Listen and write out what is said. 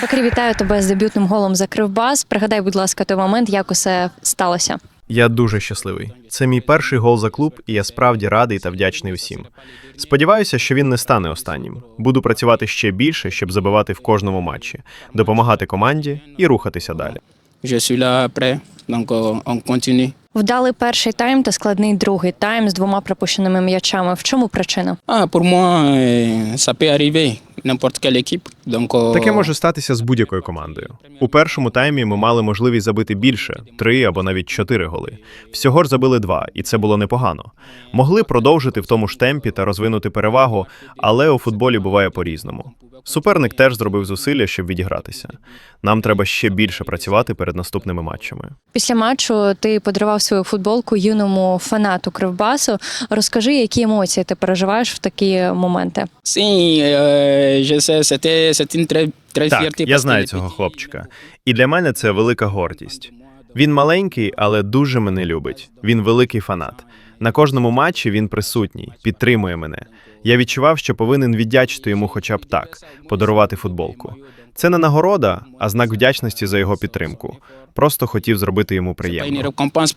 Покрі, вітаю тебе з дебютним голом за Кривбас. Пригадай, будь ласка, той момент, як усе сталося. Я дуже щасливий. Це мій перший гол за клуб, і я справді радий та вдячний усім. Сподіваюся, що він не стане останнім. Буду працювати ще більше, щоб забивати в кожному матчі, допомагати команді і рухатися далі. Euh. Вдалий перший тайм та складний другий тайм з двома пропущеними м'ячами. В чому причина? Ah, pour moi, euh, ça peut arriver, n'importe quelle équipe. Таке може статися з будь-якою командою. У першому таймі ми мали можливість забити більше три або навіть чотири голи. Всього ж забили два, і це було непогано. Могли продовжити в тому ж темпі та розвинути перевагу, але у футболі буває по-різному. Суперник теж зробив зусилля, щоб відігратися. Нам треба ще більше працювати перед наступними матчами. Після матчу ти подарував свою футболку юному фанату Кривбасу. Розкажи, які емоції ти переживаєш в такі моменти. si, euh, Так, я знаю цього хлопчика. І для мене це велика гордість. Він маленький, але дуже мене любить. Він великий фанат. На кожному матчі він присутній, підтримує мене. Я відчував, що повинен віддячити йому хоча б так, подарувати футболку. Це не нагорода, а знак вдячності за його підтримку. Просто хотів зробити йому приємно. récompense